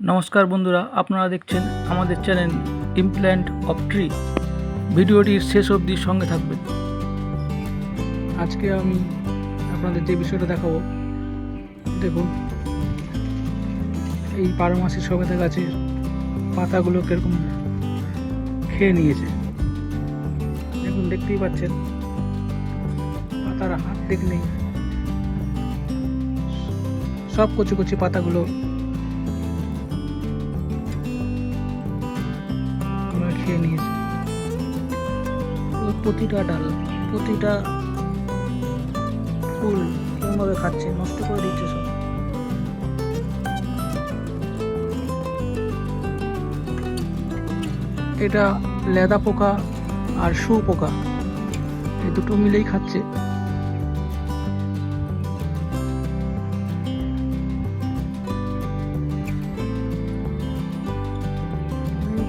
নমস্কার বন্ধুরা, আপনারা দেখছেন আমাদের চ্যানেল ইমপ্ল্যান্ট অফ ট্রি ভিডিওটির শেষ অবধি সঙ্গে থাকবেন। আজকে আমি আপনাদের যে বিষয়টা দেখাবো, দেখুন, এই বারো মাসের সবেদা গাছের পাতাগুলো কীরকম খেয়ে নিয়েছে। দেখুন, দেখতেই পাচ্ছেন, পাতার হাত দেখ নেই। সব কচি কচি পাতাগুলো খেয়ে নিয়েছি। প্রতিটা ডাল, প্রতিটা ফুল কেমনভাবে খাচ্ছে, নষ্ট করে দিচ্ছে সব। এটা লেদা পোকা আর শু পোকা, এই দুটো মিলেই খাচ্ছে।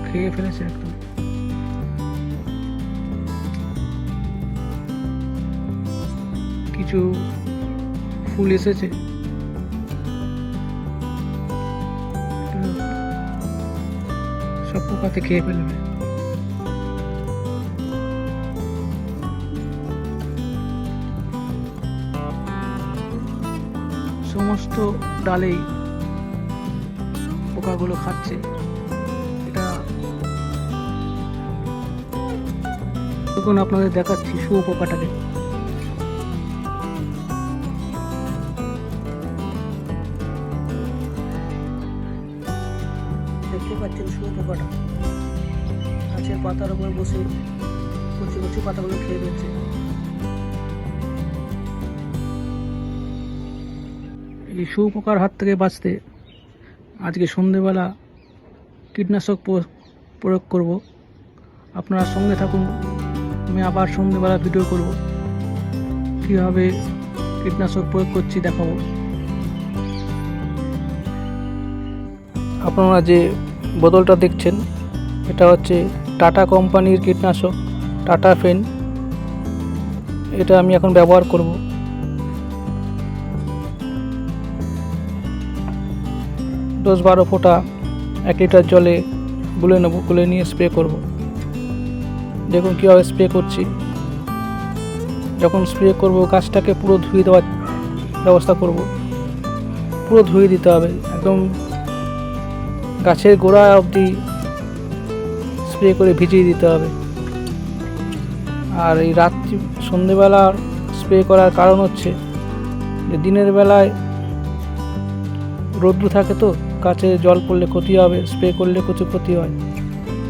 খেয়ে ফেলেছে একদম। কিছু ফুল এসেছে। সব পোকাতে খেয়ে ফেলবে। সমস্ত ডালেই পোকাগুলো খাচ্ছে। এটা দেখুন আপনাদের দেখাচ্ছি শুয়োপোকাটাকে। শুয়োপোকাটা গাছের পাতার উপর বসে কচি কচি পাতাগুলো খেয়ে দিচ্ছে এই শুয়োপোকার হাত থেকে বাঁচতে আজকে সন্ধেবেলা কীটনাশক প্র- প্রয়োগ করব। আপনারা সঙ্গে থাকুন। আমি আবার সন্ধেবেলা ভিডিও করব। কীভাবে কীটনাশক প্রয়োগ করছি দেখাবো। আপনারা যে বোতলটা দেখছেন। এটা হচ্ছে টাটা কোম্পানির কীটনাশক, টাটা ফেন। এটা আমি এখন ব্যবহার করব। দশ বারো ফোঁটা এক লিটার জলে গুলে নেব, গুলে নিয়ে স্প্রে করব। দেখুন কীভাবে স্প্রে করছি। যখন স্প্রে করব, গাছটাকে পুরো ধুয়ে দেওয়ার ব্যবস্থা করব। পুরো ধুয়ে দিতে হবে, একদম গাছের গোড়া অবধি স্প্রে করে ভিজিয়ে দিতে হবে। আর এই রাত্রি, সন্ধেবেলা স্প্রে করার কারণ হচ্ছে যে দিনের বেলায় রৌদ্র থাকে তো, গাছে জল পড়লে ক্ষতি হবে স্প্রে করলে কিছু ক্ষতি হয়।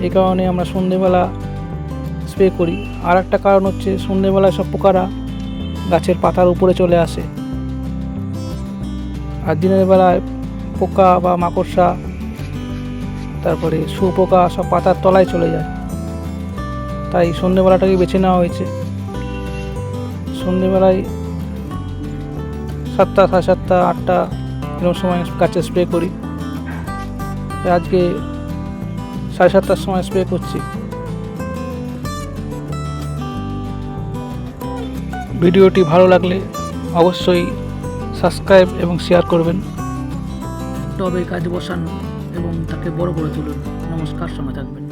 এই কারণে আমরা সন্ধেবেলা স্প্রে করি। আর একটা কারণ হচ্ছে সন্ধেবেলায় সব পোকারা গাছের পাতার উপরে চলে আসে। আর দিনের বেলায় পোকা বা মাকড়সা তারপরে শুয়োপোকা সব পাতার তলায় চলে যায়। তাই সন্ধেবেলাটাকে বেছে নেওয়া হয়েছে। সন্ধেবেলায় সাতটা, সাড়ে সাতটা, আটটা এরকম সময় গাছে স্প্রে করি। আজকে সাড়ে সাতটার সময় স্প্রে করছি। ভিডিওটি ভালো লাগলে অবশ্যই সাবস্ক্রাইব এবং শেয়ার করবেন। টবে কাজ বসানো। এবং তাকে বড় করে তুলুন। নমস্কার সময় থাকবেন।